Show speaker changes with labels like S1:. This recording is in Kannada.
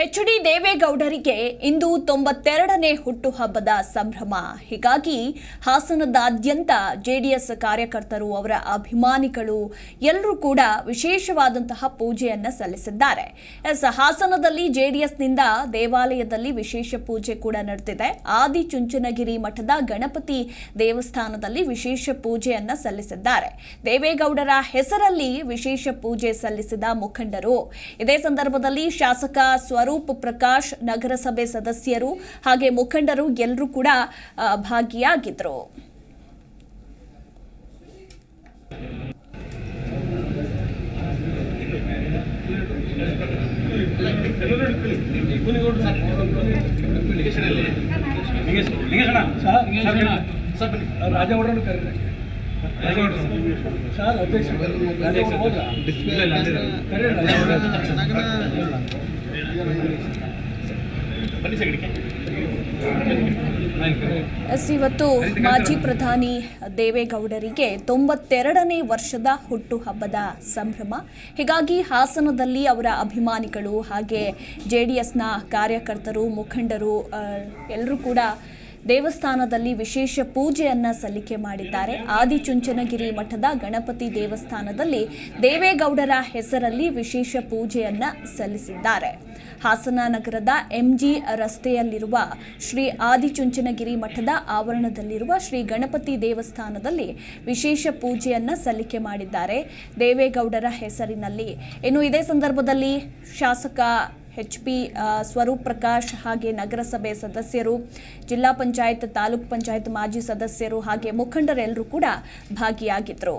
S1: ಎಚ್ ಡಿ ದೇವೇಗೌಡರಿಗೆ ಇಂದು ತೊಂಬತ್ತೆರಡನೇ ಹುಟ್ಟುಹಬ್ಬದ ಸಂಭ್ರಮ. ಹೀಗಾಗಿ ಹಾಸನದಾದ್ಯಂತ ಜೆಡಿಎಸ್ ಕಾರ್ಯಕರ್ತರು ಅವರ ಅಭಿಮಾನಿಗಳು ಎಲ್ಲರೂ ಕೂಡ ವಿಶೇಷವಾದಂತಹ ಪೂಜೆಯನ್ನು ಸಲ್ಲಿಸಿದ್ದಾರೆ. ಎಸ್, ಹಾಸನದಲ್ಲಿ ಜೆಡಿಎಸ್ನಿಂದ ದೇವಾಲಯದಲ್ಲಿ ವಿಶೇಷ ಪೂಜೆ ಕೂಡ ನಡೆದಿದೆ. ಆದಿ ಚುಂಚನಗಿರಿ ಮಠದ ಗಣಪತಿ ದೇವಸ್ಥಾನದಲ್ಲಿ ವಿಶೇಷ ಪೂಜೆಯನ್ನ ಸಲ್ಲಿಸಿದ್ದಾರೆ. ದೇವೇಗೌಡರ ಹೆಸರಲ್ಲಿ ವಿಶೇಷ ಪೂಜೆ ಸಲ್ಲಿಸಿದ ಮುಖಂಡರು. ಇದೇ ಸಂದರ್ಭದಲ್ಲಿ ಶಾಸಕ ಸ್ವರೂಪ್ ಪ್ರಕಾಶ್ ನಗರಸಭೆ ಸದಸ್ಯರು ಹಾಗೆ ಮುಖಂಡರು ಎಲ್ಲರೂ ಕೂಡ ಆ, ಭಾಗಿಯಾಗಿದ್ರು. ಎಸ್, ಇವತ್ತು ಮಾಜಿ ಪ್ರಧಾನಿ ದೇವೇಗೌಡರಿಗೆ ತೊಂಬತ್ತೆರಡನೇ ವರ್ಷದ ಹುಟ್ಟುಹಬ್ಬದ ಸಂಭ್ರಮ. ಹೀಗಾಗಿ ಹಾಸನದಲ್ಲಿ ಅವರ ಅಭಿಮಾನಿಗಳು ಹಾಗೆ ಜೆ ಡಿ ಎಸ್ನ ಕಾರ್ಯಕರ್ತರು, ಮುಖಂಡರು ಎಲ್ಲರೂ ಕೂಡ ದೇವಸ್ಥಾನದಲ್ಲಿ ವಿಶೇಷ ಪೂಜೆಯನ್ನ ಸಲ್ಲಿಕೆ ಮಾಡಿದ್ದಾರೆ. ಆದಿಚುಂಚನಗಿರಿ ಮಠದ ಗಣಪತಿ ದೇವಸ್ಥಾನದಲ್ಲಿ ದೇವೇಗೌಡರ ಹೆಸರಲ್ಲಿ ವಿಶೇಷ ಪೂಜೆಯನ್ನ ಸಲ್ಲಿಸಿದ್ದಾರೆ. ಹಾಸನ ನಗರದ ಎಂಜಿ ರಸ್ತೆಯಲ್ಲಿರುವ ಶ್ರೀ ಆದಿಚುಂಚನಗಿರಿ ಮಠದ ಆವರಣದಲ್ಲಿರುವ ಶ್ರೀ ಗಣಪತಿ ದೇವಸ್ಥಾನದಲ್ಲಿ ವಿಶೇಷ ಪೂಜೆಯನ್ನ ಸಲ್ಲಿಕೆ ಮಾಡಿದ್ದಾರೆ. ದೇವೇಗೌಡರ ಹೆಸರಿನಲ್ಲಿ. ಇನ್ನು ಇದೇ ಸಂದರ್ಭದಲ್ಲಿ ಶಾಸಕ ಎಚ್ ಪಿ ಸ್ವರೂಪ್ ಪ್ರಕಾಶ್ ಹಾಗೆ ನಗರಸಭೆ ಸದಸ್ಯರು, ಜಿಲ್ಲಾ ಪಂಚಾಯತ್, ತಾಲೂಕ್ ಪಂಚಾಯತ್ ಮಾಜಿ ಸದಸ್ಯರು ಹಾಗೆ ಮುಖಂಡರೆಲ್ಲರೂ ಕೂಡ ಭಾಗಿಯಾಗಿದ್ದರು